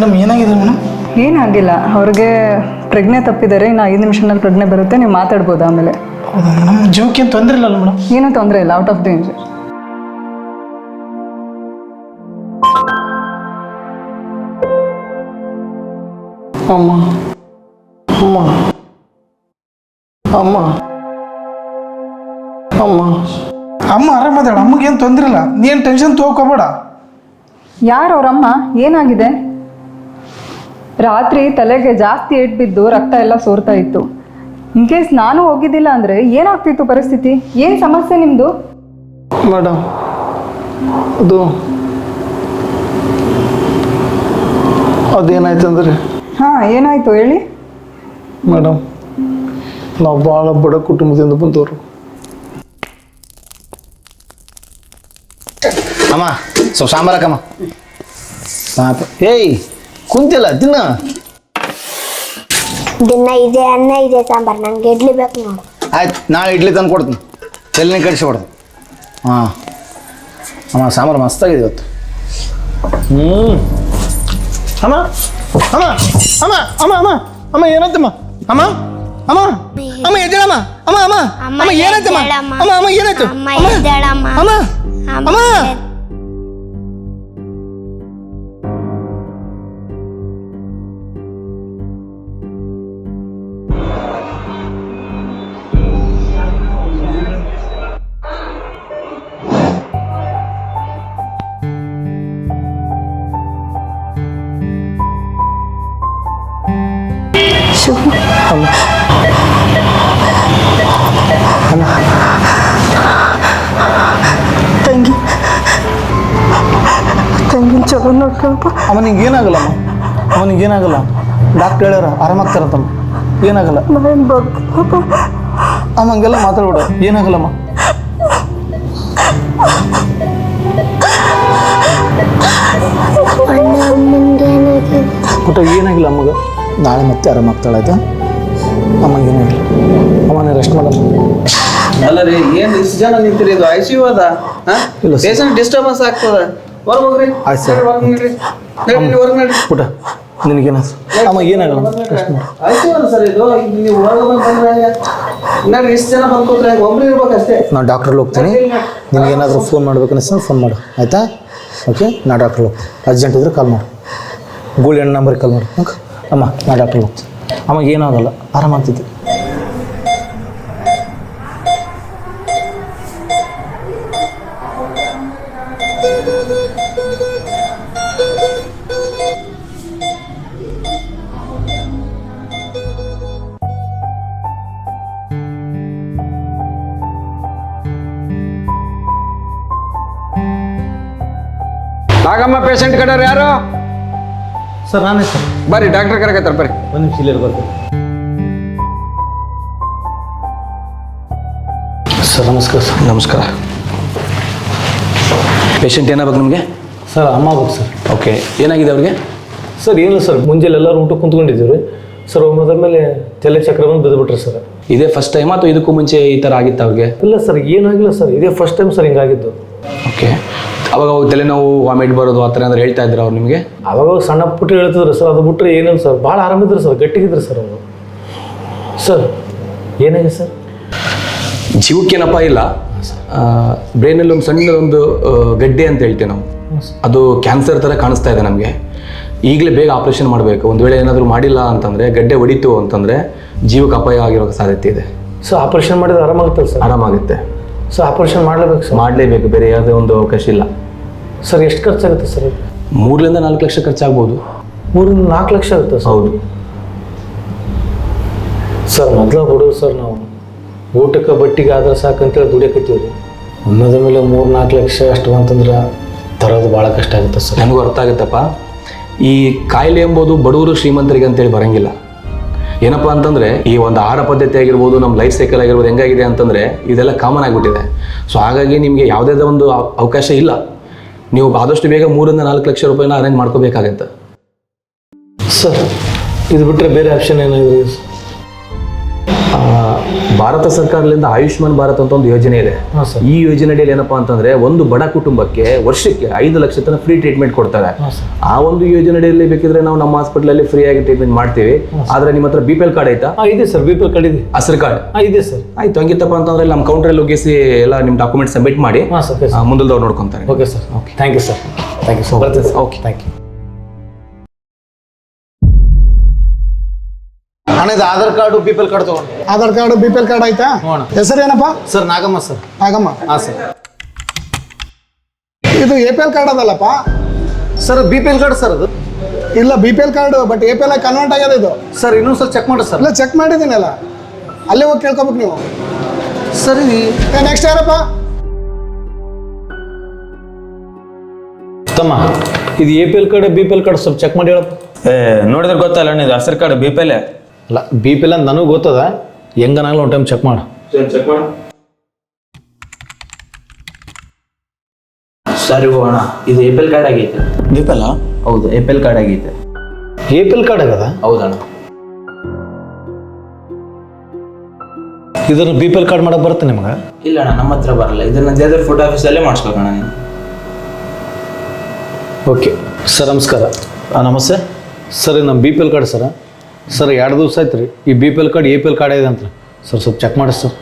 Madam ಏನಾಗಿದೆ madam? ಏನಾಗಿಲ್ಲ. ಅವ್ರಿಗೆ ಪ್ರಜ್ಞೆ ತಪ್ಪಿದ್ದಾರೆ ಇನ್ನು ಐದು ನಿಮಿಷದಲ್ಲಿ ಪ್ರಜ್ಞೆ ಬರುತ್ತೆ ನೀವು ಮಾತಾಡ್ಬೋದು ಆಮೇಲೆ. ಹೌದಾ ಮೇಡಮ್? ಜೀವಕ್ಕೇನು ತೊಂದರೆ ಇಲ್ಲಲ್ಲ ಮೇಡಮ್? ಏನೂ ತೊಂದರೆ ಇಲ್ಲ ಔಟ್ ಆಫ್ ಡೇಂಜರ್ ಅಮ್ಮ. ಅಮ್ಮ. ಅಮ್ಮ. ಅಮ್ಮ. ಅಮ್ಮ ಆರಾಮದಾಳ ತೊಂದರೆ ಇಲ್ಲ? ನೀನು ಟೆನ್ಷನ್ ತೊಗೊಬೇಡ ಯಾರು ಅವ್ರಮ್ಮ? ಏನಾಗಿದೆ? ರಾತ್ರಿ ತಲೆಗೆ ಜಾಸ್ತಿ ಏಟ್ ಬಿದ್ದು ರಕ್ತ ಎಲ್ಲ ಸೋರ್ತಾ ಇತ್ತು. ಇನ್ ಕೇಸ್ ನಾನು ಹೋಗಿದ್ದಿಲ್ಲ ಅಂದ್ರೆ ಏನಾಗ್ತಿತ್ತು ಪರಿಸ್ಥಿತಿ? ಏನ್ ಸಮಸ್ಯೆ ನಿಮ್ಮದು ಮೇಡಮ್ ಅದು ಅದೇನಾಯ್ತು ಅಂದ್ರೆ? ಹಾ ಏನಾಯ್ತು ಹೇಳಿ? ಮೇಡಮ್ ನಾವು ಭಾಳ ಬಡ ಕುಟುಂಬದಿಂದ ಬಂದವರು. ಅಮ್ಮ ಸ್ವಲ್ಪ ಸಾಂಬಾರಕ್ಕಮ್ಮ ಸಾಕು ಏಯ್! ಕುಂತಿಲ್ಲ ತಿನ್ನ ದಿನ ಇದೆ ಅನ್ನ ಇದೆ ಸಾಂಬಾರ್ ನಂಗೆ ಇಡ್ಲಿ ಬೇಕು ನೋಡು ಆಯ್ತು ನಾಳೆ ಇಡ್ಲಿ ತಂದು ಕೊಡ್ತೀನಿ ತಲೆನೇ ಕಡಿಸಿ ಕೊಡ್ತೀನಿ ಹಾಂ ಅಮ್ಮ ಸಾಂಬಾರು ಮಸ್ತಾಗಿದೆ ಇವತ್ತು ಹ್ಞೂ ಅಮ್ಮ ಅಮ್ಮ ಅಮ್ಮ ಅಮ್ಮ ಅಮ್ಮ ಅಮ್ಮ ಏನಾಯ್ತಮ್ಮ ಅಮ್ಮ ಅಮ್ಮ ಅಮ್ಮ ಎದ್ದೇಳಮ್ಮ ಅಮ್ಮ ಅಮ್ಮ ಅಮ್ಮ ಏನಾಯ್ತಮ್ಮ ಅಮ್ಮ ಅಮ್ಮ ಏನಾಯ್ತು ಅಮ್ಮ. ಅಮ್ಮ ಅಮ್ಮ ತಂಗಿ ತಂಗಿನ ಚಲೋ ನೋಡ್ಕೊಳಪ್ಪ ಅವನಿಗೆ ಏನಾಗಲ್ಲ ಅವನಿಗೆ ಏನಾಗಲ್ಲ? ಡಾಕ್ಟರ್ ಹೇಳ್ಯಾರ ಆರಾಮಾಗ್ತಾರತ್ತಮ್ಮ ಏನಾಗಲ್ಲ? ನಾನು ಬರ್ತೀನಪ್ಪ ಅಮ್ಮ? ಮಾತಾಡ್ಬಿಡ ಏನಾಗಲ್ಲಮ್ಮ ಪುಟ್ಟ ಏನಾಗಿಲ್ಲ ಅಮ್ಮಗ? ನಾಳೆ ಮತ್ತೆ ಆರಾಮಾಗ್ತಾಳೆ ಆಯ್ತಾ ಏನು ಹೇಳಿ ಅಮ್ಮನೇ ರೆಸ್ಟ್ ಮಾಡಲ್ಲ ಅಲ್ಲ ರೀ ಏನು ಇಷ್ಟು ಜನ ನಿಂತಿರಿ? ಇದು ಐ ಸಿ ಯು ಅದ? ಇಲ್ಲ ಸರ್. ಪೇಷಂಟ್ ಡಿಸ್ಟರ್ಬೆನ್ಸ್ ಆಗ್ತದ? ಹೊರಗೆ ಹೋಗ್ರಿ. ಆಯ್ತು ಸರ್. ಹೊರಗೆ ನಡ್ರಿ ನಡ್ರಿ ಹೊರಗೆ ನಡ್ರಿ ನಿನಗೇನಾದ್ರು ಅಮ್ಮ ಏನಾಗಲ್ಲ ರೆಸ್ಟ್ ಮಾಡು. ಐ ಸಿ ಯು ಅದ ಸರ್ ಇದು. ನೀವು ಹೊರಗೆ ಬಂದ್ರೆ ಹೆಂಗೆ? ನಡ್ರಿ ಇಷ್ಟು ಜನ ಬಂದ್ಕೋತ್ರೆ ಒಬ್ರು ಇರ್ಬೇಕಷ್ಟೇ. ನಾನು ಡಾಕ್ಟ್ರಲ್ಲಿ ಹೋಗ್ತೀನಿ. ನಿನಗೇನಾದರೂ ಫೋನ್ ಮಾಡ್ಬೇಕು ಅನಿಸ್ತಂದ್ರೆ ಫೋನ್ ಮಾಡು. ಆಯಿತಾ? ಓಕೆ ನಾ ಡಾಕ್ಟ್ರಲ್ಲಿ ಹೋಗ್ತೀನಿ. ಅರ್ಜೆಂಟ್ ಇದ್ರೆ ಕಾಲ್ ಮಾಡು. ಗೋಲ್ಡ್ ಎಣ್ಣೆ ನಂಬರ್ಗೆ ಕಾಲ್ ಮಾಡು. ಓಕೆ ಅಮ್ಮ ನಾ ಡಾಕ್ಟ್ರಲ್ಲಿ ಹೋಗ್ತೀನಿ. ಅಮ್ಮಗೆ ಏನಾಗಲ್ಲ ಆರಾಮಾಗ್ತೈತಿ ನಾಗಮ್ಮ ಪೇಷಂಟ್ ಕಡೆಯವ್ರು ಯಾರು? ಸರ್ ನಾನೇ ಸರ್. ಬರ್ರಿ ಡಾಕ್ಟರ್ ಕರೆಕ್ತಾರೆ ಬರ್ರಿ. ಒಂದು ನಿಮಿಷ ಇಲ್ಲಿ ಬರ್ತೀನಿ ಸರ್ ನಮಸ್ಕಾರ ಸರ್. ನಮಸ್ಕಾರ. ಪೇಷಂಟ್ ಏನಾಗಬೇಕು ನಿಮಗೆ? ಸರ್ ಅಮ್ಮ ಆಗ್ಬೇಕು ಸರ್. ಓಕೆ ಏನಾಗಿದೆ ಅವ್ರಿಗೆ? ಸರ್ ಏನಿಲ್ಲ ಸರ್. ಮುಂಜಾನೆ ಎಲ್ಲರೂ ಊಟ ಕುಂತ್ಕೊಂಡಿದ್ದೀವಿ ಸರ್ ಅದ್ರ ಮೇಲೆ ತಲೆ ಚಕ್ರ ಬಂದು ಬಿದ್ದುಬಿಟ್ರೆ ಸರ್. ಇದೇ ಫಸ್ಟ್ ಟೈಮ್ ಅಥವಾ ಇದಕ್ಕೂ ಮುಂಚೆ ಈ ಥರ ಆಗಿತ್ತು ಅವ್ರಿಗೆ? ಇಲ್ಲ ಸರ್ ಏನಾಗಿಲ್ಲ ಸರ್. ಇದೇ ಫಸ್ಟ್ ಟೈಮ್ ಸರ್ ಹಿಂಗಾಗಿದ್ದು. ಓಕೆ. ಅವಾಗ ಅವ್ರು ತಲೆನೋವು ವಾಮಿಟ್ ಬರೋದು ಆ ಥರ ಏನಾದ್ರು ಹೇಳ್ತಾ ಇದ್ರು ಅವ್ರು ನಿಮಗೆ? ಅವಾಗ ಸಣ್ಣ ಪುಟ್ಟ ಹೇಳ್ತಿದ್ರು ಸರ್ ಅದು ಬಿಟ್ಟರೆ ಏನಿಲ್ಲ ಸರ್. ಭಾಳ ಆರಾಮಿದ್ರು ಸರ್ ಗಟ್ಟಿಗಿದ್ರು ಸರ್ ಅವರು. ಸರ್ ಏನಾಗಿದೆ ಸರ್? ಜೀವಕ್ಕೇನಪ್ಪ ಇಲ್ಲ. ಬ್ರೈನಲ್ಲಿ ಒಂದು ಸಣ್ಣ ಒಂದು ಗಡ್ಡೆ ಅಂತ ಹೇಳ್ತೀವಿ ನಾವು. ಅದು ಕ್ಯಾನ್ಸರ್ ಥರ ಕಾಣಿಸ್ತಾ ಇದೆ ನಮಗೆ. ಈಗಲೇ ಬೇಗ ಆಪ್ರೇಷನ್ ಮಾಡಬೇಕು. ಒಂದು ವೇಳೆ ಏನಾದರೂ ಮಾಡಿಲ್ಲ ಅಂತಂದರೆ ಗಡ್ಡೆ ಹೊಡಿತು ಅಂತಂದರೆ ಜೀವಕ್ಕೆ ಅಪಾಯ ಆಗಿರೋ ಸಾಧ್ಯತೆ ಇದೆ. ಸೊ ಆಪರೇಷನ್ ಮಾಡಿದ್ರೆ ಆರಾಮಾಗುತ್ತೆ ಸರ್? ಆರಾಮಾಗುತ್ತೆ. ಸರ್ ಆಪರೇಷನ್ ಮಾಡಲೇಬೇಕು ಸರ್ ಮಾಡಲೇಬೇಕು ಬೇರೆ ಯಾವುದೇ ಒಂದು ಅವಕಾಶ ಇಲ್ಲ. ಸರ್ ಎಷ್ಟು ಖರ್ಚಾಗುತ್ತೆ ಸರ್ ಮೂರರಿಂದ ನಾಲ್ಕು ಲಕ್ಷ ಖರ್ಚಾಗ್ಬೋದು. ಮೂರಿಂದ ನಾಲ್ಕು ಲಕ್ಷ ಆಗುತ್ತೆ ಸರ್ ಹೌದು. ಸರ್ ಮೊದಲ ಹುಡುಗರು ಸರ್ ನಾವು. ಊಟಕ್ಕೆ ಬಟ್ಟಿಗೆ ಆದ್ರೆ ಸಾಕಂತೇಳಿ ದುಡಿಯಕತ್ತೀವಿ ರೀ ಅನ್ನೋದ ಮೇಲೆ ಮೂರು ನಾಲ್ಕು ಲಕ್ಷ ಅಷ್ಟು ಅಂತಂದ್ರೆ ತರೋದು ಭಾಳ ಕಷ್ಟ ಆಗುತ್ತೆ ಸರ್ ನನಗೂ ಅರ್ಥ ಆಗುತ್ತಪ್ಪ ಈ ಕಾಯಿಲೆ ಎಂಬುದು ಬಡವರು ಶ್ರೀಮಂತರಿಗೆ ಅಂತೇಳಿ ಬರಂಗಿಲ್ಲ. ಏನಪ್ಪ ಅಂತಂದ್ರೆ ಈ ಒಂದು ಆಹಾರ ಪದ್ಧತಿ ಆಗಿರ್ಬೋದು, ನಮ್ಮ ಲೈಫ್ ಸೈಕಲ್ ಆಗಿರ್ಬೋದು ಹೆಂಗಾಗಿದೆ ಅಂತಂದ್ರೆ ಇದೆಲ್ಲ ಕಾಮನ್ ಆಗಿಬಿಟ್ಟಿದೆ. ಸೊ ಹಾಗಾಗಿ ನಿಮಗೆ ಯಾವುದೇ ಒಂದು ಅವಕಾಶ ಇಲ್ಲ. ನೀವು ಆದಷ್ಟು ಬೇಗ ಮೂರಿಂದ ನಾಲ್ಕು ಲಕ್ಷ ರೂಪಾಯಿನ ಅರೇಂಜ್ ಮಾಡ್ಕೋಬೇಕಾಗತ್ತೆ. ಸರ್, ಇದು ಬಿಟ್ಟರೆ ಬೇರೆ ಆಪ್ಷನ್ ಏನಾಗಿದೆ ಭಾರತ ಸರ್ಕಾರದಿಂದ ಆಯುಷ್ಮಾನ್ ಭಾರತ್ ಅಂತ ಒಂದು ಯೋಜನೆ ಇದೆ. ಈ ಯೋಜನೆ ಯೋಜನೆಯಲ್ಲಿ ಏನಪ್ಪಾ ಅಂತಂದ್ರೆ ಒಂದು ಬಡ ಕುಟುಂಬಕ್ಕೆ ವರ್ಷಕ್ಕೆ ಐದು ಲಕ್ಷ ತನಕ ಫ್ರೀ ಟ್ರೀಟ್ಮೆಂಟ್ ಕೊಡ್ತಾರೆ. ಆ ಒಂದು ಯೋಜನೆಯಲ್ಲಿ ಬೇಕಿದ್ರೆ ನಾವು ನಮ್ಮ ಹಾಸ್ಪಿಟಲಲ್ಲಿ ಫ್ರೀ ಆಗಿ ಟ್ರೀಟ್ಮೆಂಟ್ ಮಾಡ್ತೀವಿ. ಆದ್ರೆ ನಿಮ್ಮ ಹತ್ರ ಬಿ ಪಿ ಎಲ್ ಕಾರ್ಡ್ ಆಯ್ತಾ? ಇದೆ sir BPL P L card ಇದೆ. ಹಸಿರು ಕಾರ್ಡ್ ಇದೆ ಸರ್. ಆಯ್ತು ಹಂಗಿತ್ತಪ್ಪ ಅಂತಂದ್ರೆ ನಮ್ಮ ಕೌಂಟರ್ ಅಲ್ಲಿ ಹೋಗಿಸಿ ಎಲ್ಲ ನಿಮ್ಮ ಡಾಕ್ಯುಮೆಂಟ್ ಸಬ್ಮಿಟ್ ಮಾಡಿ. ಮುಂದಲ್ದವ್ರು ನೋಡ್ಕೊಂತಾರೆ. Okay sir. Okay thank you sir thank you so okay thank you ಇದು Aadhaar card B P L card ತಗೊಂಡು. Aadhaar card B P L card ಆಯ್ತಾ? ಹೆಸರು ಏನಪ್ಪ? Sir Nagamma sir. ನಾಗಮ್ಮ. ಹಾ ಸರ್. ಇದು A P L card ಅದಲ್ಲಪ್ಪ? Sir B P L card sir ಅದು. ಇಲ್ಲ B P L card but A P L convert ಆಗ್ಯದ ಇದು. ಸರ್ ಇನ್ನೊಂದು ಸಲ ಚೆಕ್ ಮಾಡಿ ಸರ್. ಇಲ್ಲ ಚೆಕ್ ಮಾಡಿದ್ದೀನಲ್ಲ. ಅಲ್ಲೇ ಹೋಗಿ ಕೇಳ್ಕೊಬೇಕು ನೀವು. ಸರಿ ನೆಕ್ಸ್ಟ್ ಯಾರಪ್ಪ? ತಮ್ಮ ಇದು A P L card B P L card ಸ್ವಲ್ಪ ಚೆಕ್ ಮಾಡಿ ಹೇಳಪ್ಪ. ಏ ನೋಡಿದ್ರೆ ಗೊತ್ತಲ್ಲ ಇದು ಹಸಿರು ಕಾರ್ಡ್ ಬಿ ಪಿ ಎಲ್ ಅಲ್ಲ ಬಿ ಪಿ ಎಲ್ ಅಂತ ನನಗೆ ಗೊತ್ತದ. ಹೆಂಗನಾಗಲ್ಲ ಒಂದು ಟೈಮ್ ಚೆಕ್ ಮಾಡು. ಸರಿ ಹೋಗೋಣ. ಇದು ಎ ಪಿ ಎಲ್ ಕಾರ್ಡ್ ಆಗೈತೆ. ಬಿ ಪಿ ಎಲ್ ಹೌದು ಎ ಪಿ ಎಲ್ ಕಾರ್ಡ್ ಆಗೈತೆ. ಎ ಪಿ ಎಲ್ ಕಾರ್ಡ್ ಆಗದ? ಹೌದಣ್ಣ. ಇದನ್ನ ಬಿ ಪಿ ಎಲ್ ಕಾರ್ಡ್ ಮಾಡಕ್ಕೆ ಬರುತ್ತೆ ನಿಮ್ಗೆ? ಇಲ್ಲ ಅಣ್ಣ ನಮ್ಮ ಹತ್ರ ಬರಲ್ಲ. ಇದನ್ನ ದೇವ್ರ ಫುಡ್ ಆಫೀಸಲ್ಲೇ ಮಾಡಿಸ್ಬೇಕಣ್ಣ ನೀನು. ಓಕೆ ಸರ್ ನಮಸ್ಕಾರ. ನಮಸ್ತೆ. ಸರ್ ನಮ್ಮ B P L card sir. Sir ಎರಡು ದಿವಸ ಆಯ್ತು ರೀ. ಈ B P L card A P L card ಇದೆ ಅಂತ ಸರ್ ಸ್ವಲ್ಪ ಚೆಕ್ ಮಾಡಿ ಸರ್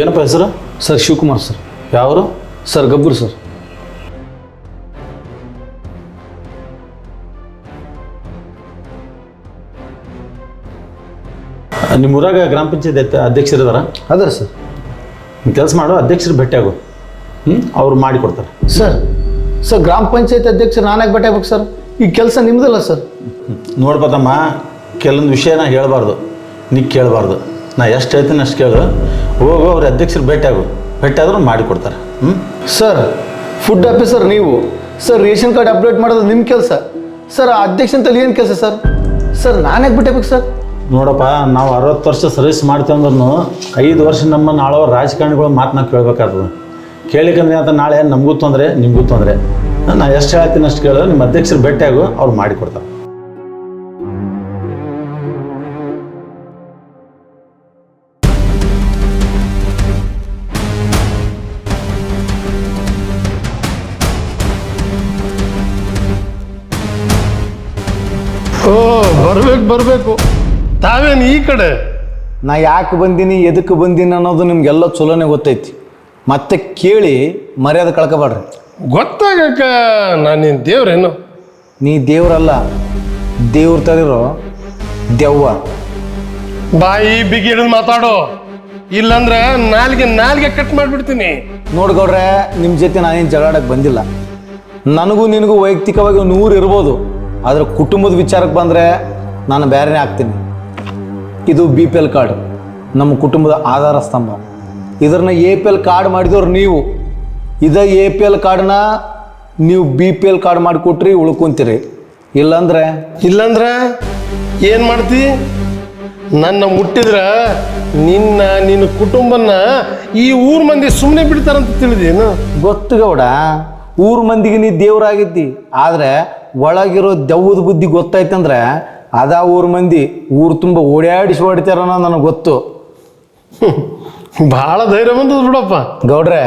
ಏನಪ್ಪ ಹೆಸರು? ಸರ್ ಶಿವಕುಮಾರ್ ಸರ್ ಯಾವರು? ಸರ್ ಗಬ್ಬರ್ ಸರ್ ನಿಮ್ಮ ಊರಾಗ ಗ್ರಾಮ ಪಂಚಾಯತ್ ಅಧ್ಯಕ್ಷರು ಇದಾರ? ಅದರ ಸರ್ ಕೆಲಸ ಮಾಡೋ ಅಧ್ಯಕ್ಷರು ಭೇಟಿಯಾಗು ಹ್ಞೂ ಅವ್ರು ಮಾಡಿ ಕೊಡ್ತಾರೆ. ಸರ್ ಸರ್ ಗ್ರಾಮ ಪಂಚಾಯತ್ ಅಧ್ಯಕ್ಷರು ನಾನಾಗಿ ಭೇಟಿ ಆಗ್ಬೇಕು ಸರ್ ಈ ಕೆಲಸ ನಿಮ್ಮದಲ್ಲ ಸರ್ ನೋಡ್ಬತ್ತಮ್ಮ ಕೆಲವೊಂದು ವಿಷಯನ ಹೇಳಬಾರ್ದು. ನೀ ಕೇಳಬಾರ್ದು. ನಾ ಎಷ್ಟು ಹೇಳ್ತೀನಿ ಅಷ್ಟು ಕೇಳು. ಹೋಗು ಅವ್ರ ಅಧ್ಯಕ್ಷರು ಭೇಟಿಯಾಗು. ಭೇಟಿ ಆದ್ರೂ ಮಾಡಿಕೊಡ್ತಾರೆ ಹ್ಞೂ ಸರ್ ಫುಡ್ ಆಫೀಸರ್ ನೀವು. ಸರ್ ರೇಷನ್ ಕಾರ್ಡ್ ಅಪ್ಡೇಟ್ ಮಾಡೋದು ನಿಮ್ಮ ಕೆಲಸ. ಸರ್ ಆ ಅಧ್ಯಕ್ಷ ಅಂತಲ್ಲಿ ಏನು ಕೆಲಸ ಸರ್? ಸರ್ ನಾನೇ ಬಿಟ್ಟಬೇಕು ಸರ್? ನೋಡಪ್ಪ ನಾವು ಅರವತ್ತು ವರ್ಷ ಸರ್ವಿಸ್ ಮಾಡ್ತೀವಿ ಅಂದ್ರೂ ಐದು ವರ್ಷ ನಮ್ಮ ಆಳೋ ರಾಜಕಾರಣಿಗಳು ಮಾತನ್ನ ಕೇಳಬೇಕಾಗ್ತದೆ. ಕೇಳಿಕಂದ್ರೆ ಅಂತ ನಾಳೆ ನಮಗೂ ತೊಂದರೆ ನಿಮಗೂ ತೊಂದರೆ. ನಾನು ಎಷ್ಟು ಹೇಳ್ತೀನಿ ಅಷ್ಟು ಕೇಳು. ನಿಮ್ಮ ಅಧ್ಯಕ್ಷರು ಭೇಟಿಯಾಗು ಅವ್ರು ಮಾಡಿಕೊಡ್ತಾರೆ ಓ ಬರ್ಬೇಕು ಬರ್ಬೇಕು. ತಾವೇನು ಈ ಕಡೆ? ನಾ ಯಾಕೆ ಬಂದೀನಿ ಎದಕ್ಕೆ ಬಂದೀನಿ ಅನ್ನೋದು ನಿಮ್ಗೆಲ್ಲ ಚಲೋನೆ ಗೊತ್ತೈತಿ. ಮತ್ತೆ ಕೇಳಿ ಮರ್ಯಾದೆ ಕಳ್ಕೊಬೇಡ್ರಿ. ಗೊತ್ತಾಗಕ್ಕ ನಾನೇನು ದೇವ್ರೇನು? ನೀ ದೇವ್ರಲ್ಲ ದೇವ್ರ ತರಿರೋ ದೆವ್ವ. ಬಾಯಿ ಬಿಗಿ ಹಿಡಿದು ಮಾತಾಡೋ. ಇಲ್ಲಂದ್ರೆ ನಾಲ್ಗೆ ನಾಲ್ಗೆ ಕಟ್ ಮಾಡಿಬಿಡ್ತೀನಿ. ನೋಡ್ಕೊಡ್ರೆ ನಿಮ್ಮ ಜೊತೆ ನಾನೇನು ಜಗಳಾಡಕ್ಕೆ ಬಂದಿಲ್ಲ. ನನಗೂ ನಿನಗೂ ವೈಯಕ್ತಿಕವಾಗಿ ನೂರು ಇರ್ಬೋದು. ಆದರೆ ಕುಟುಂಬದ ವಿಚಾರಕ್ಕೆ ಬಂದರೆ ನಾನು ಬೇರೆನೇ ಆಗ್ತೀನಿ. ಇದು ಬಿ ಪಿ ಎಲ್ ಕಾರ್ಡ್ ನಮ್ಮ ಕುಟುಂಬದ ಆಧಾರ ಸ್ತಂಭ. ಇದನ್ನ ಎ ಪಿ ಎಲ್ ಕಾರ್ಡ್ ಮಾಡಿದವ್ರು ನೀವು. ಇದೇ ಎ ಪಿ ಎಲ್ ಕಾರ್ಡ್ನ ನೀವು ಬಿ ಪಿ ಎಲ್ ಕಾರ್ಡ್ ಮಾಡಿಕೊಟ್ರಿ ಉಳ್ಕೊಂತೀರಿ. ಇಲ್ಲಾಂದ್ರೆ? ಇಲ್ಲಂದ್ರೆ ಏನು ಮಾಡ್ತಿ? ನನ್ನ ಮುಟ್ಟಿದ್ರ ನಿನ್ನ ನಿನ್ನ ಕುಟುಂಬನ ಈ ಊರ್ ಮಂದಿ ಸುಮ್ಮನೆ ಬಿಡ್ತಾರಂತ ತಿಳಿದೇನು ಗೊತ್ತು ಗೌಡ. ಊರ್ ಮಂದಿಗೆ ನೀ ದೇವ್ರಾಗಿದ್ದಿ. ಆದರೆ ಒಳಗಿರೋ ದೆವ್ವದ ಬುದ್ಧಿ ಗೊತ್ತಾಯ್ತಂದ್ರೆ ಅದಾ ಊರು ಮಂದಿ ಊರು ತುಂಬ ಓಡಾಡಿಸಿ ಹೊಡಿತಾರ ನನಗೆ ಗೊತ್ತು. ಭಾಳ ಧೈರ್ಯ ಬಂದದ ಬಿಡಪ್ಪ. ಗೌಡ್ರೆ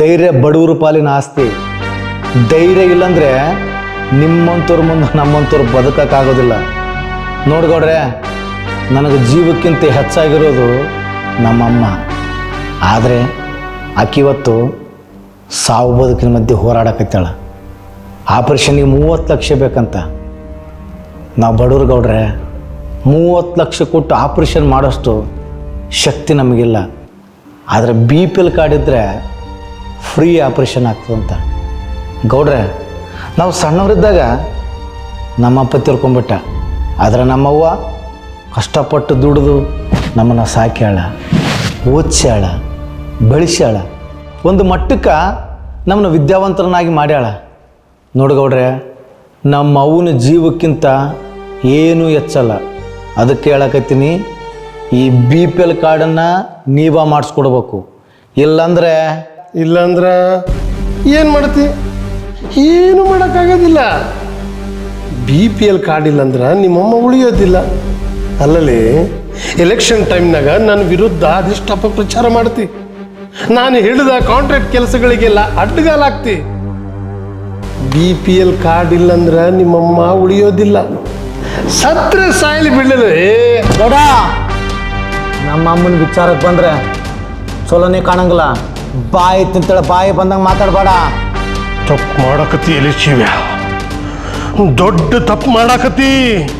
ಧೈರ್ಯ ಬಡವರು ಪಾಲಿನ ಆಸ್ತಿ. ಧೈರ್ಯ ಇಲ್ಲಂದ್ರೆ ನಿಮ್ಮಂಥವ್ರ ಮುಂದೆ ನಮ್ಮಂಥವ್ರು ಬದುಕಕ್ಕಾಗೋದಿಲ್ಲ. ನೋಡಿ ಗೌಡ್ರೆ ನನಗೆ ಜೀವಕ್ಕಿಂತ ಹೆಚ್ಚಾಗಿರೋದು ನಮ್ಮಮ್ಮ. ಆದರೆ ಆಕಿವತ್ತು ಸಾವು ಬದುಕಿನ ಮಧ್ಯೆ ಹೋರಾಡಕತ್ತಾಳ. ಆಪರೇಷನ್ಗೆ ಮೂವತ್ತು ಲಕ್ಷ ಬೇಕಂತ. ನಾವು ಬಡವ್ರು ಗೌಡ್ರೆ ಮೂವತ್ತು ಲಕ್ಷ ಕೊಟ್ಟು ಆಪ್ರೇಷನ್ ಮಾಡೋಷ್ಟು ಶಕ್ತಿ ನಮಗಿಲ್ಲ. ಆದರೆ ಬಿ ಪಿ ಎಲ್ ಕಾರ್ಡ್ ಇದ್ದರೆ ಫ್ರೀ ಆಪ್ರೇಷನ್ ಆಗ್ತದಂತ. ಗೌಡ್ರೆ, ನಾವು ಸಣ್ಣವರಿದ್ದಾಗ ನಮ್ಮ ಅಪ್ಪ ತಿರ್ಕೊಂಬಿಟ್ಟ ಆದರೆ ನಮ್ಮವ್ವ ಕಷ್ಟಪಟ್ಟು ದುಡಿದು ನಮ್ಮನ್ನು ಸಾಕ್ಯಾಳ, ಓದ್ಸ್ಯಾಳ, ಬೆಳೆಸ್ಯಾಳ. ಒಂದು ಮಟ್ಟಕ್ಕೆ ನಮ್ಮನ್ನು ವಿದ್ಯಾವಂತರನ್ನಾಗಿ ಮಾಡ್ಯಾಳ. ನೋಡ್ಗೌಡ್ರೆ ನಮ್ಮ ಅವನ ಜೀವಕ್ಕಿಂತ ಏನೂ ಹೆಚ್ಚಲ್ಲ. ಅದಕ್ಕೆ ಹೇಳಕತ್ತೀನಿ, ಈ ಬಿ ಪಿ ಎಲ್ ಕಾರ್ಡನ್ನು ನೀವ ಮಾಡಿಸ್ಕೊಡ್ಬೇಕು. ಇಲ್ಲಾಂದ್ರೆ ಇಲ್ಲಂದ್ರ ಏನು ಮಾಡ್ತಿ? ಏನು ಮಾಡೋಕ್ಕಾಗೋದಿಲ್ಲ. ಬಿ ಪಿ ಎಲ್ ಕಾರ್ಡ್ ಇಲ್ಲಂದ್ರೆ ನಿಮ್ಮಮ್ಮ ಉಳಿಯೋದಿಲ್ಲ. ಅಲ್ಲಲ್ಲಿ ಎಲೆಕ್ಷನ್ ಟೈಮ್ನಾಗ ನನ್ನ ವಿರುದ್ಧ ಅದೆಷ್ಟು ಅಪಪ್ರಚಾರ ಮಾಡ್ತಿ. ನಾನು ಹೇಳಿದ ಕಾಂಟ್ರಾಕ್ಟ್ ಕೆಲಸಗಳಿಗೆಲ್ಲ ಅಡ್ಡಗಾಲಾಗ್ತಿ. ಬಿ ಪಿ ಎಲ್ ಕಾರ್ಡ್ ಇಲ್ಲಂದ್ರೆ ನಿಮ್ಮಮ್ಮ ಉಳಿಯೋದಿಲ್ಲ. ಸತ್ರ ಸಾಯಲಿ ಬೀಳಲು ಗೌಡ! ನಮ್ಮ ಅಮ್ಮನ ವಿಚಾರಕ್ಕೆ ಬಂದ್ರೆ ಚಲೋನೇ ಕಾಣಂಗಿಲ್ಲ. ಬಾಯಿ ತಿಂತೇಳ ಬಾಯಿ ಬಂದಂಗೆ ಮಾತಾಡಬೇಡ. ತಪ್ಪು ಮಾಡಕತ್ತಿ ಎಲ್ಲಿ ಶಿವ್ಯ? ದೊಡ್ಡ ತಪ್ಪು ಮಾಡಕತ್ತಿ.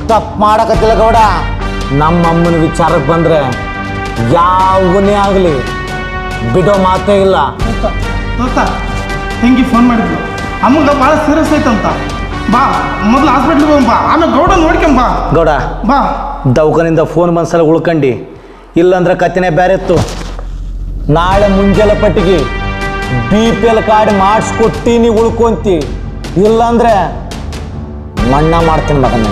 ತಪ್ಪು ಮಾಡಕತ್ತಿಲ್ಲ ಗೌಡ. ನಮ್ಮ ಅಮ್ಮನ ವಿಚಾರಕ್ಕೆ ಬಂದ್ರೆ ಯಾವನೇ ಆಗಲಿ ಬಿಡೋ ಮಾತೇ ಇಲ್ಲ. ದೋಸ್ತ ತಂಗಿ ಫೋನ್ ಮಾಡಿದ್ರು ಅಮ್ಮಗ ಭಾಳ ಸೀರಿಯಸ್ ಐತಂತ. ಬಾ ಮೊದಲು ಹಾಸ್ಪಿಟ್ಲಿಗೆ ಹೋಗ್ ಬಾ ಆಮೇಲೆ ಗೌಡ ನೋಡ್ಕೊಂಬಾ ಗೌಡ ಬಾ. ದವಕನಿಂದ ಫೋನ್ ಬಂದ್ಸಲ ಉಳ್ಕಂಡು. ಇಲ್ಲಂದ್ರೆ ಕತ್ತಿನೇ ಬೇರೆ ಇತ್ತು. ನಾಳೆ ಮುಂಜಾನೆ ಪಟ್ಟಿಗೆ ಬಿ ಪಿ ಎಲ್ ಕಾರ್ಡ್ ಮಾಡಿಸ್ಕೊಟ್ಟಿನಿ ಉಳ್ಕೊಂತಿ. ಇಲ್ಲಾಂದ್ರೆ ಮಣ್ಣ ಮಾಡ್ತೀನಿ ಮಗನ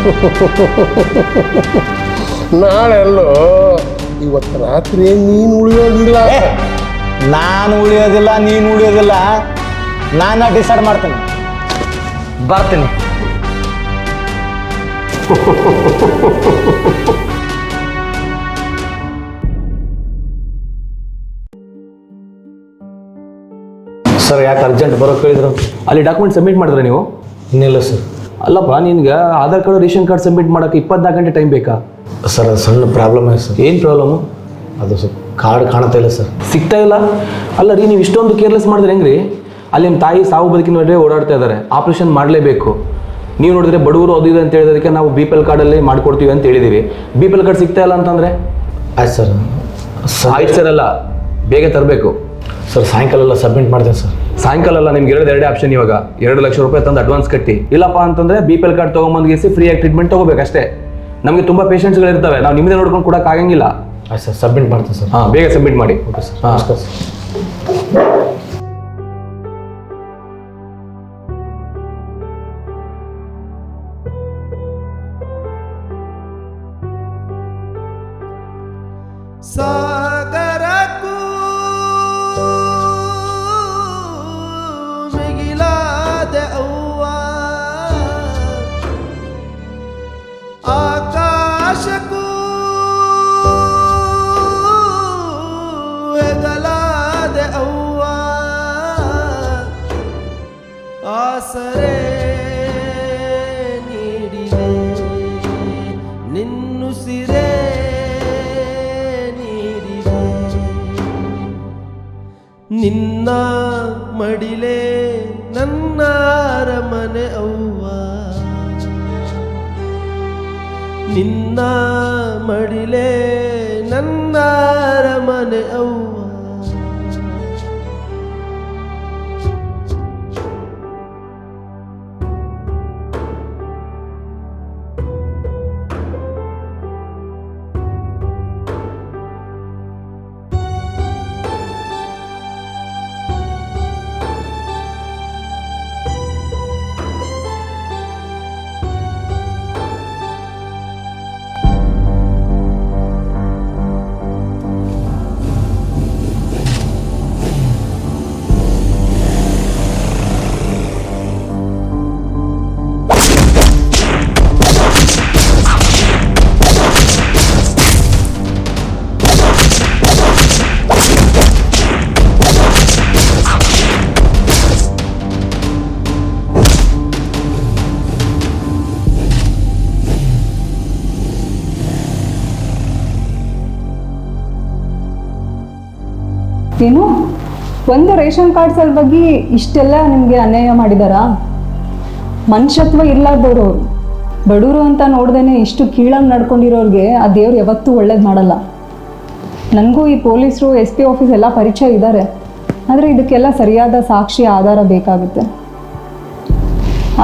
ನಾಳೆ ಅಲ್ಲೋ ಇವತ್ತು ರಾತ್ರಿ ನೀನು ಉಳಿಯೋದಿಲ್ಲ? ನಾನು ಉಳಿಯೋದಿಲ್ಲ ನೀನು ಉಳಿಯೋದಿಲ್ಲ ನಾನು ಡಿಸೈಡ್ ಮಾಡ್ತೀನಿ. ಬರ್ತೀನಿ. ಸರ್ ಯಾಕೆ ಅರ್ಜೆಂಟ್ ಬರೋಕೆ ಹೇಳಿದ್ರು? ಅಲ್ಲಿ ಡಾಕ್ಯುಮೆಂಟ್ ಸಬ್ಮಿಟ್ ಮಾಡಿದ್ರೆ ನೀವು? ಇನ್ನಿಲ್ಲ ಸರ್. ಅಲ್ಲಪ್ಪ ನಿನ್ಗೆ Aadhaar card ration card submit ಮಾಡೋಕೆ ಇಪ್ಪತ್ನಾಲ್ಕು ಗಂಟೆ ಟೈಮ್ ಬೇಕಾ? ಸರ್ ಅದು ಸಣ್ಣ ಪ್ರಾಬ್ಲಮ್ ಆಯ್ತು ಸರ್. ಏನು ಪ್ರಾಬ್ಲಮ್ಮು ಅದು ಸ್ವಲ್ಪ ಕಾರ್ಡ್ ಕಾಣ್ತಾ ಇಲ್ಲ ಸರ್. ಸಿಗ್ತಾ ಇಲ್ಲ. ಅಲ್ಲ ರೀ ನೀವು ಇಷ್ಟೊಂದು ಕೇರ್ಲೆಸ್ ಮಾಡಿದ್ರೆ ಹೆಂಗ್ರಿ? ಅಲ್ಲಿ ನಿಮ್ಮ ತಾಯಿ ಸಾವು ಬದುಕಿನ ನಡುವೆ ಓಡಾಡ್ತಾ ಇದ್ದಾರೆ. ಆಪರೇಷನ್ ಮಾಡಲೇಬೇಕು. ನೀವು ನೋಡಿದ್ರೆ ಬಡವರು ಅದು ಇದೆ ಅಂತ ಹೇಳಿದಕ್ಕೆ ನಾವು ಬಿ ಪಿ ಎಲ್ ಕಾರ್ಡಲ್ಲಿ ಮಾಡ್ಕೊಡ್ತೀವಿ ಅಂತ ಹೇಳಿದ್ದೀವಿ ಬಿ ಪಿ ಎಲ್ ಕಾರ್ಡ್ ಸಿಗ್ತಾ ಇಲ್ಲ ಅಂತಂದರೆ? ಆಯ್ತು ಸರ್. ಆಯ್ತು ಸರ್ ಅಲ್ಲ. ಬೇಗ ತರಬೇಕು. ಸರ್ ಸಾಯಂಕಾಲ ಎಲ್ಲ ಸಬ್ಮಿಟ್ ಮಾಡ್ತೀನಿ ಸರ್. ಸಾಯಂಕಾಲ ಅಲ್ಲ ನಿಮ್ಗೆ ಎರಡು ಎರಡೇ ಆಪ್ಷನ್ ಇವಾಗ. ಎರಡು ಲಕ್ಷ ರೂಪಾಯಿ ತಂದು ಅಡ್ವಾನ್ಸ್ ಕಟ್ಟಿ. ಇಲ್ಲಪ್ಪ ಅಂತಂದ್ರೆ ಬಿ ಪಿ ಎಲ್ ಕಾರ್ಡ್ ತೊಗೊಂಬಂದ್ಗಿಸಿ ಫ್ರೀಯಾಗಿ ಟ್ರೀಟ್ಮೆಂಟ್ ತೊಗೋಬೇಕಷ್ಟೇ. ನಮಗೆ ತುಂಬ ಪೇಷಂಟ್ಸ್ಗಳಿರ್ತವೆ ನಾವು ನಿಮ್ಮದೇ ನೋಡ್ಕೊಂಡು ಕೊಡೋಕ್ಕಾಗಂಗಿಲ್ಲ. ಆಗಂಗಿಲ್ಲ ಆಯ್ತು ಸರ್ ಸಬ್ಮಿಟ್ ಮಾಡ್ತೀನಿ ಸರ್. ಹಾಂ. ಬೇಗ ಸಬ್ಮಿಟ್ ಮಾಡಿ. Okay sir. ಹಾಂ. ನಮಸ್ಕಾರ ಸರ್. ಮಡಿಲೇ ನನ್ನ ಮನೆ ಅವ್ವ. ಒಂದು ರೇಷನ್ ಕಾರ್ಡ್ ಸಲುವಾಗಿ ಇಷ್ಟೆಲ್ಲ ನಿಮಗೆ ಅನ್ಯಾಯ ಮಾಡಿದಾರ? ಮನುಷ್ಯತ್ವ ಇರ್ಲಾರ್ದವ್ರು. ಬಡವರು ಅಂತ ನೋಡ್ದೇನೆ ಇಷ್ಟು ಕೀಳಾಗಿ ನಡ್ಕೊಂಡಿರೋರಿಗೆ ಆ ದೇವ್ರು ಯಾವತ್ತೂ ಒಳ್ಳೇದು ಮಾಡಲ್ಲ. ನನಗೂ ಈ ಪೊಲೀಸರು ಎಸ್ ಪಿ ಆಫೀಸ್ ಎಲ್ಲ ಪರಿಚಯ ಇದ್ದಾರೆ ಆದರೆ ಇದಕ್ಕೆಲ್ಲ ಸರಿಯಾದ ಸಾಕ್ಷಿ ಆಧಾರ ಬೇಕಾಗುತ್ತೆ.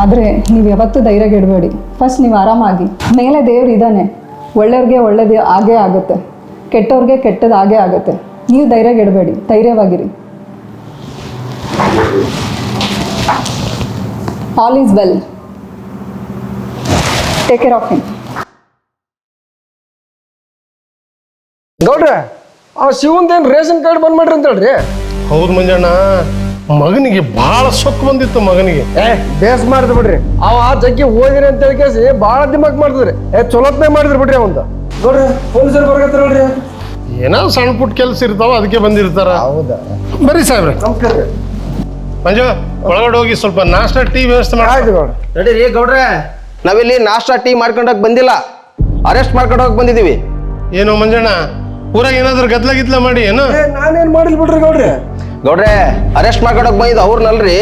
ಆದರೆ ನೀವು ಯಾವತ್ತೂ ಧೈರ್ಯಗೆಡಬೇಡಿ ಫಸ್ಟ್ ನೀವು ಆರಾಮಾಗಿ. ಮೇಲೆ ದೇವ್ರು ಇದ್ದಾನೆ ಒಳ್ಳೆಯವ್ರಿಗೆ ಒಳ್ಳೇದು ಆಗೇ ಆಗುತ್ತೆ. ಕೆಟ್ಟವ್ರಿಗೆ ಕೆಟ್ಟದ್ದು ಆಗೇ ಆಗುತ್ತೆ. ನೀವು ಧೈರ್ಯಗೆಡಬೇಡಿ ಧೈರ್ಯವಾಗಿರಿ. All is well take care of him ನೋಡ್ರಿ ಆ ಶಿವಂದೇನ್ ರೇಷನ್ ಕಾರ್ಡ್ ಬಂದ್ ಮಾಡ್ರಿ ಅಂತ ಹೇಳ್ರಿ? ಹೌದು ಮಂಜಣ್ಣ ಮಗನಿಗೆ ಬಹಳ ಸೊಕ್ಕು ಬಂದಿತ್ತು ಮಗನಿಗೆ. ಏ ಬೇಸ್ ಮಾಡಿದ್ ಬಿಡ್ರಿ. ಅವ ಆ ಜಗ್ಗಿ ಹೋಗಿರಿ ಅಂತ ಹೇಳಿ ಕೇಸಿ ಬಹಳ ದಿಮಾಕ್ ಮಾಡಿದ್ರಿ ಏ ಚಲೋತ್ನೇ ಮಾಡಿದ್ರಿ ಬಿಡ್ರಿ ಅವಂತ ನೋಡ್ರಿ ಪೊಲೀಸರು ಬರಕತ್ತಾರ ನೋಡ್ರಿ. ಏನೋ ಸಣ್ಣ ಪುಟ್ಟ ಕೆಲಸ ಇರ್ತಾವ ಅದಕ್ಕೆ ಬಂದಿರ್ತಾರ. ಹೌದಾ? ಬರ್ರಿ ಸಾಹೇಬ್ರೆ. ಮಂಜು ಒಳಗಡೆ ಹೋಗಿ ಸ್ವಲ್ಪ ನಾಷ್ಟ ಟೀ ವ್ಯವಸ್ಥೆ ಮಾಡಿ. ರೀ ಗೌಡ್ರೆ. ನಾವಿಲ್ಲಿ ನಾಷ್ಟ ಟೀ ಮಾಡ್ಕೊಂಡೋಗ್ ಬಂದಿಲ್ಲ. ಅರೆಸ್ಟ್ ಮಾಡ್ಕೊಂಡು ಹೋಗಿ ಬಂದಿದ್ದೀವಿ. ಏನು ಮಂಜಣ್ಣ ಊರಾಗ ಏನಾದ್ರು ಗದ್ಲ ಗಿದ್ಲ ಮಾಡಿ ಏನು? ನಾನೇನ್ ಮಾಡಿಲ್ ಬಿಡ್ರಿ ಗೌಡ್ರಿ. ಗೌಡ್ರೆ ಅರೆಸ್ಟ್ ಮಾಡ್ಕೊಂಡೋಗಿ ಬಂದಿದ್ದು ಅವ್ರನ್ನಲ್ರಿ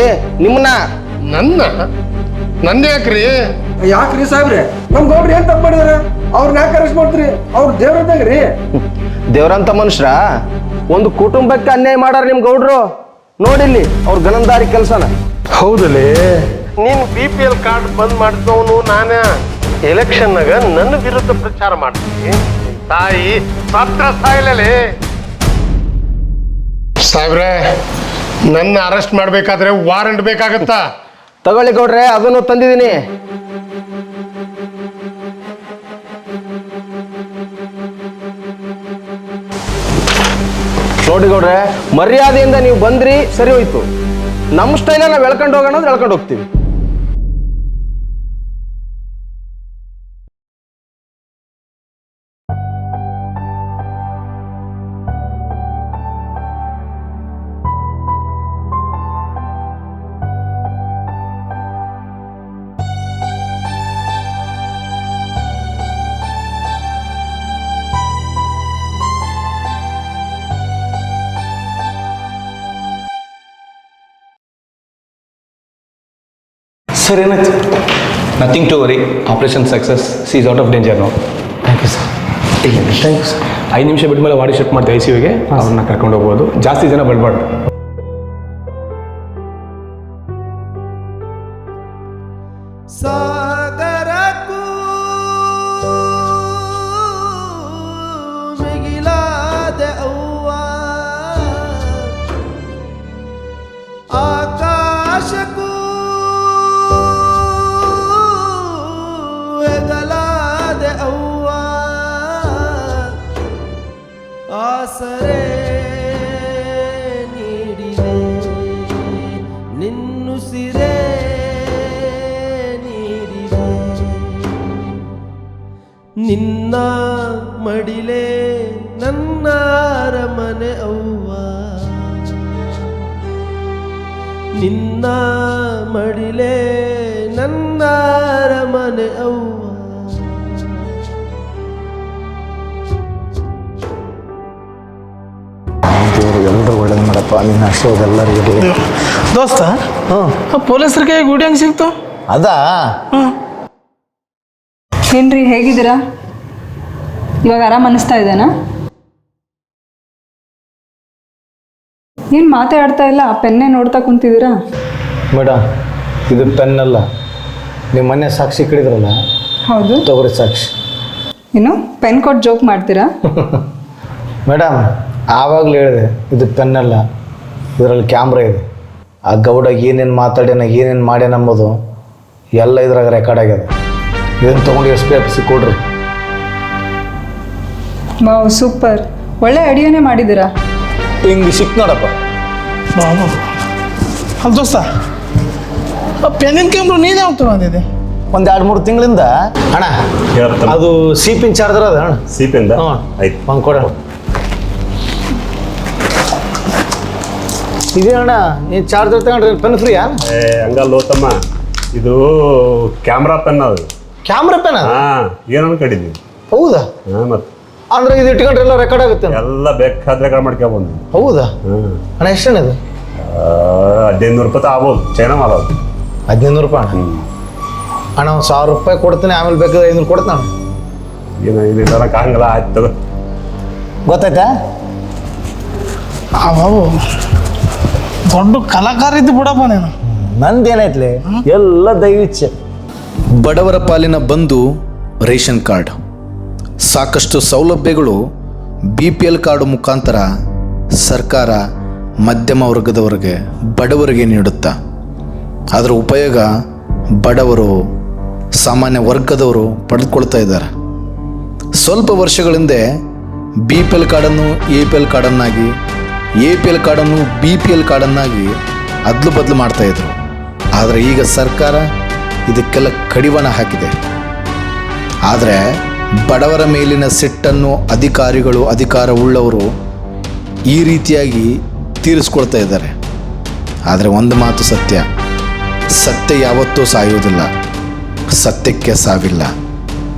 ನಿಮ್ಮನ್ನ. ನನ್ನ? ನಂದು ಯಾಕ್ರಿ? ಯಾಕ್ರಿ ಸಾಹೇಬ್ರೆ? ನಮ್ ಗೌಡ್ರಿ ಏನ್ ತಪ್ಪು ಮಾಡಿದಾರ? ಅವ್ರನ್ನ ಯಾಕೆ ಅರೆಸ್ಟ್ ಮಾಡ್ತೀರಿ? ಅವ್ರ ರೀ ದೇವ್ರಂತ ಮನುಷ್ಯರ ಒಂದು ಕುಟುಂಬಕ್ಕೆ ಅನ್ಯಾಯ ಮಾಡಾರ ನಿಮ್ ಗೌಡ್ರು. ನೋಡಿಲ್ಲಿ ಅವ್ರ ಗನಂದಾರಿ ಕೆಲಸನ. ಹೌದಲೇ? ನೀನ್ ಬಿ ಪಿ ಎಲ್ ಕಾರ್ಡ್ ಬಂದ್ ಮಾಡಿದವನು ನಾನೇ. ಎಲೆಕ್ಷನ್ನಾಗ ನನ್ನ ವಿರುದ್ಧ ಪ್ರಚಾರ ಮಾಡ್ತೀನಿ. ತಾಯಿ ಸತ್ರ ಸಾಯ್ಲೇ ಸಾಹೇಬ್ರೆ ನನ್ನ ಅರೆಸ್ಟ್ ಮಾಡ್ಬೇಕಾದ್ರೆ ವಾರಂಟ್ ಬೇಕಾಗತ್ತಾ? ತಗೊಳ್ಳಿ ಗೌಡ್ರೆ ಅದನ್ನು ತಂದಿದ್ದೀನಿ. ನೋಡಿ ಗೌಡ್ರೆ ಮರ್ಯಾದೆಯಿಂದ ನೀವು ಬಂದ್ರಿ, ಸರಿ ಹೋಯ್ತು. ನಮ್ಮ ಸ್ಟೈಲ ನಾವು ಎಳ್ಕೊಂಡು ಹೋಗೋಣ ಅಂದ್ರೆ ಎಳ್ಕೊಂಡು ಹೋಗ್ತೀವಿ. ಸರ್ ಏನಾಯ್ತು nothing to worry operation success she is out of danger no thank you sir ಇಲ್ಲ ಥ್ಯಾಂಕ್ ಯು ಸರ್ ಐದು ನಿಮಿಷ ಬಿಟ್ಟ ಮೇಲೆ ವಾಡಿ ಶಿಫ್ಟ್ ಮಾಡ್ತೀವಿ ಐ ಸಿ ಯುಗೆ ಅವ್ರನ್ನ ಕರ್ಕೊಂಡು ಹೋಗ್ಬೋದು. ಜಾಸ್ತಿ ಜನ ಬೆಳ್ಬಾರ್ದು ನಿನ್ನ ಮಡಿಲೇ ನನ್ನ ಅರಮನೆ ಅವ್ವ. ದೇವರು ಎಲ್ಲರೂ ಒಳ್ಳೇದು ಮಾಡಪ್ಪ ನಿನ್ನ ಆಶೀರ್ವಾದ ಎಲ್ಲರಿಗೂ ದೋಸ್ತ ಪೊಲೀಸರಿಗೆ ಗುಡಿ ಹೆಂಗ್ ಸಿಕ್ತು ಅದಾ? ಏನ್ರಿ ಹೇಗಿದ್ದೀರಾ? ಇವಾಗ ಆರಾಮ್ ಅನಿಸ್ತಾ ಇದೆನಾ? ಏನು ಮಾತಾಡ್ತಾ ಇಲ್ಲ ಆ ಪೆನ್ನೇ ನೋಡ್ತಾ ಕುಂತಿದ್ದೀರಾ? ಮೇಡಮ್ ಇದು ಪೆನ್ ಅಲ್ಲ ನಿಮ್ಮ ಮನೆ ಸಾಕ್ಷಿ ಕಡಿದ್ರಲ್ಲ ಹೌದು. ತಗೋರಿ ಸಾಕ್ಷಿ. ಏನು ಪೆನ್ ಕೊಟ್ಟು ಜೋಕ್ ಮಾಡ್ತೀರಾ? ಮೇಡಮ್ ಆವಾಗಲೇ ಹೇಳಿದೆ ಇದು ಪೆನ್ ಅಲ್ಲ ಇದರಲ್ಲಿ ಕ್ಯಾಮ್ರಾ ಇದೆ. ಆ ಗೌಡ ಏನೇನು ಮಾತಾಡ್ಯಾನ ಏನೇನು ಮಾಡ್ಯಾನ ಅಂಬೋದು ಎಲ್ಲ ಇದ್ರಾಗ ರೆಕಾರ್ಡ್ ಆಗ್ಯದ. ಇದನ್ನು ತೊಗೊಂಡು ಎಸ್ ಪಿ ಆಫೀಸಿಗೆ ಕೊಡ್ರಿ. Wow super. ಒಳ್ಳೆ ಅಡಿಯೋನೇ ಮಾಡಿದ್ದೀರಾ? ಹಿಂಗೆ ಸಿಕ್ ನೋಡಪ್ಪ. ಬಾಬು ಅಲ್ಲ ದೋಸ್ತ ಪೆನ್ನಿನ ಕ್ಯಾಮ್ರ ನೀನೇ ಯಾವಾಗ ತಗೊಂಡಿದ್ದೆ? ಒಂದು ಎರಡು ಮೂರು ತಿಂಗಳಿಂದ. ಅಣ್ಣ ಅದು ಸೀಪಿನ ಚಾರ್ಜರ್ ಅದ ಅಣ್ಣ. ಸೀಪಿಂದ ಹಾಂ. ಆಯ್ತು. ಒಂದು ಕೊಡ ಇದೇ ಅಣ್ಣ ಈ ಚಾರ್ಜರ್ ತಗೊಂಡ್ರೆ ಪೆನ್ ಫ್ರೀಯಾ ಏ ಹಂಗಲ್ಲ ತಮ್ಮ ಇದು ಕ್ಯಾಮ್ರಾ ಪೆನ್ ಅದು. ಕ್ಯಾಮ್ರಾ ಪೆನ್ ಏನ ಏನು ಅನ್ಕೊಂಡಿದ್ವಿ ಹೌದಾ? ಹಾಂ ಮತ್ತೆ. ಅಂದ್ರೆ ಇದು ಇಟ್ಕೊಂಡ್ರೆ ಎಲ್ಲ ರೆಕಾರ್ಡ್ ಆಗುತ್ತೆ. ಎಲ್ಲ ಬೇಕಾದ್ರೆ ರೆಕಾರ್ಡ್ ಮಾಡ್ಕೊಬಹುದು ಹೌದಾ? ಹಣ ಅಣ್ಣ ಎಷ್ಟು ಇದು ಹದಿನೈದು ನೂರು ರೂಪಾಯಿ ಆಗ್ಬೋದು ಚೈನಾ ಮಾಡೋದು ಹದಿನೈದು ರೂಪಾಯಿ ಅಣ್ಣ? ಅಣ್ಣ ಒಂದು ಸಾವಿರ ರೂಪಾಯಿ ಕೊಡ್ತೀನಿ ಆಮೇಲೆ ಬೇಕಾದ್ರೆ ಐನೂರು ಕೊಡ್ತಾನೆ ಏನು ಇದು ತರಕ್ಕೆ ಹಂಗಲ್ಲ ಆಯ್ತು ಗೊತ್ತಾಯ್ತಾ? ಆ ಬಾಬು ದೊಡ್ಡ ಕಲಾಕಾರ ಇದ್ದು ಬಿಡಪ್ಪ ನೀನು. ನಂದೇನೈತ್ಲಿ ಎಲ್ಲ ದೈವಿಚ್ಛೆ. ಬಡವರ ಪಾಲಿನ ಬಂದು ರೇಷನ್ ಕಾರ್ಡ್. ಸಾಕಷ್ಟು ಸೌಲಭ್ಯಗಳು ಬಿ ಪಿ ಎಲ್ ಕಾರ್ಡು ಮುಖಾಂತರ ಸರ್ಕಾರ ಮಧ್ಯಮ ವರ್ಗದವರಿಗೆ, ಬಡವರಿಗೆ ನೀಡುತ್ತಾ. ಅದರ ಉಪಯೋಗ ಬಡವರು, ಸಾಮಾನ್ಯ ವರ್ಗದವರು ಪಡೆದುಕೊಳ್ತಾ ಇದ್ದಾರೆ. ಸ್ವಲ್ಪ ವರ್ಷಗಳ ಹಿಂದೆ ಬಿ ಪಿ ಎಲ್ ಕಾರ್ಡನ್ನು ಎ ಪಿ ಎಲ್ ಕಾರ್ಡನ್ನಾಗಿ ಎ ಪಿ ಎಲ್ ಕಾರ್ಡನ್ನು ಬಿ ಪಿ ಎಲ್ ಕಾರ್ಡನ್ನಾಗಿ ಅದ್ಲು ಬದಲು ಮಾಡ್ತಾಯಿದ್ರು ಆದರೆ ಈಗ ಸರ್ಕಾರ ಇದಕ್ಕೆಲ್ಲ ಕಡಿವಾಣ ಹಾಕಿದೆ. ಆದರೆ ಬಡವರ ಮೇಲಿನ ಸಿಟ್ಟನ್ನು ಅಧಿಕಾರಿಗಳು ಅಧಿಕಾರವುಳ್ಳವರು ಈ ರೀತಿಯಾಗಿ ತೀರಿಸ್ಕೊಳ್ತಾ ಇದ್ದಾರೆ. ಆದರೆ ಒಂದು ಮಾತು ಸತ್ಯ ಸತ್ಯ ಯಾವತ್ತೂ ಸಾಯುವುದಿಲ್ಲ, ಸತ್ಯಕ್ಕೆ ಸಾವಿಲ್ಲ.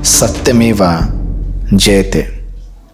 ಸತ್ಯಮೇವ ಜಯತೆ.